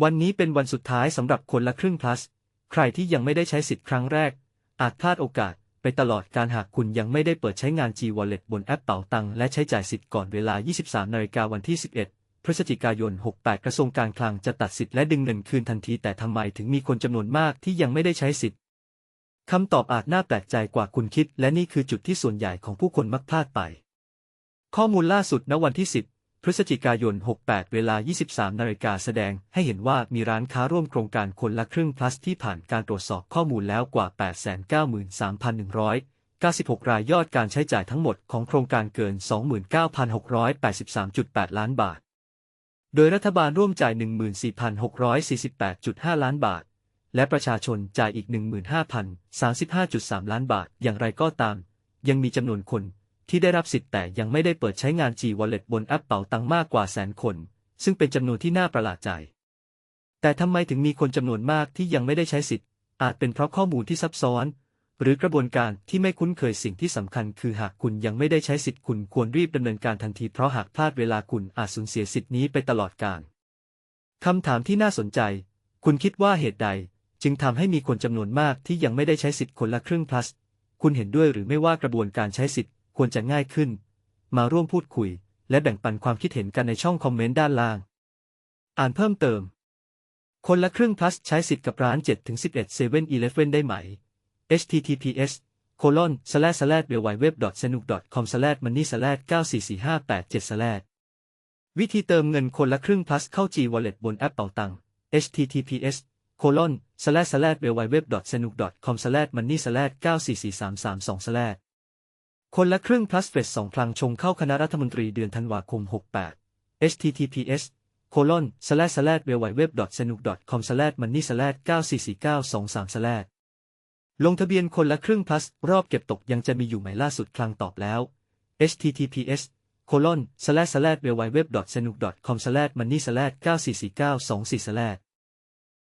วันนี้เป็นวันสุดท้ายสำหรับคนละครึ่ง plus ใครที่ยังไม่ได้ใช้สิทธิ์ครั้งแรก อาจพลาดโอกาสไปตลอดการหากคุณยังไม่ได้เปิดใช้งาน G Wallet บนแอปเป๋าตังและใช้จ่ายสิทธิ์ก่อนเวลา 23นาฬิกาวันที่ 11 พฤศจิกายน 68 กระทรวงการคลังจะตัดสิทธิ์และดึงเงินคืนทันทีแต่ทำไมถึงมีคนจำนวนมากที่ยังไม่ได้ใช้สิทธิ์คำตอบอาจน่าแปลกใจกว่าคุณคิด และนี่คือจุดที่ส่วนใหญ่ของผู้คนมักพลาดไป ข้อมูลล่าสุดณวันที่ 10 พฤศจิกายน 68 เวลา 23 นาฬิกาแสดงให้เห็นว่ามีร้านค้าร่วมโครงการคนละครึ่ง plus ที่ผ่านการตรวจสอบข้อมูลแล้วกว่า 893,196 รายยอดการใช้จ่ายทั้งหมดของโครงการเกิน 29,683.8 ล้านบาท โดยรัฐบาลร่วมจ่าย 14,648.5 ล้านบาท และประชาชนจ่ายอีก 15,035.3 ล้านบาท อย่างไรก็ตาม ยังมีจำนวนคน ที่ได้รับสิทธิ์แต่ยังไม่ได้เปิดใช้งาน G Wallet บนแอปเป๋าตังมากกว่าแสนคน ซึ่งเป็นจำนวนที่น่าประหลาดใจ แต่ทำไมถึงมีคนจำนวนมากที่ยังไม่ได้ใช้สิทธิ์ อาจเป็นเพราะข้อมูลที่ซับซ้อน หรือกระบวนการที่ไม่คุ้นเคยสิ่งที่สำคัญ คือหากคุณยังไม่ได้ใช้สิทธิ์คุณควรรีบดำเนินการทันทีเพราะหากพลาดเวลาคุณอาจสูญเสียสิทธินี้ไปตลอดกาลคำถามที่น่าสนใจ คุณคิดว่าเหตุใด จึงทำให้มีคนจำนวนมากที่ยังไม่ได้ใช้สิทธิ์คนละครึ่ง plus คุณเห็นด้วยหรือไม่ว่ากระบวนการใช้สิทธิ์ ควรจะง่ายขึ้น มาร่วมพูดคุย และแบ่งปันความคิดเห็นกันในช่องคอมเมนต์ด้านล่าง อ่านเพิ่มเติม คนละครึ่ง plus ใช้สิทธิ์กับร้าน 7-11 7 11ได้ไหม https colon slash slash w w w s n u k com slash money slash 94458 slash วิธีเติมเงินคนละครึ่ง plus เข้า G Wallet บนแอปเป่าตัง https colon slash slash w w w s n u k com slash money slash 9443332 slash คนละครึ่ง plus เฟสสองพลังชงเข้าคณะรัฐมนตรีเดือนธันวาคม 68 https โคลอนสแลสแลดเวไวเว็บดอทสนุกดอทคอมสแลดมันนี่สแลดเก้าสี่สี่เก้าสองสามสแลดลงทะเบียนคนละครึ่ง plus รอบเก็บตกยังจะมีอยู่ไหมล่าสุดคลังตอบแล้ว https โคลอนสแลดสแลดเวลไวเว็บดอทสนุกดอทคอมสแลดมันนี่สแลดเก้าสี่สี่เก้าสองสี่สแลด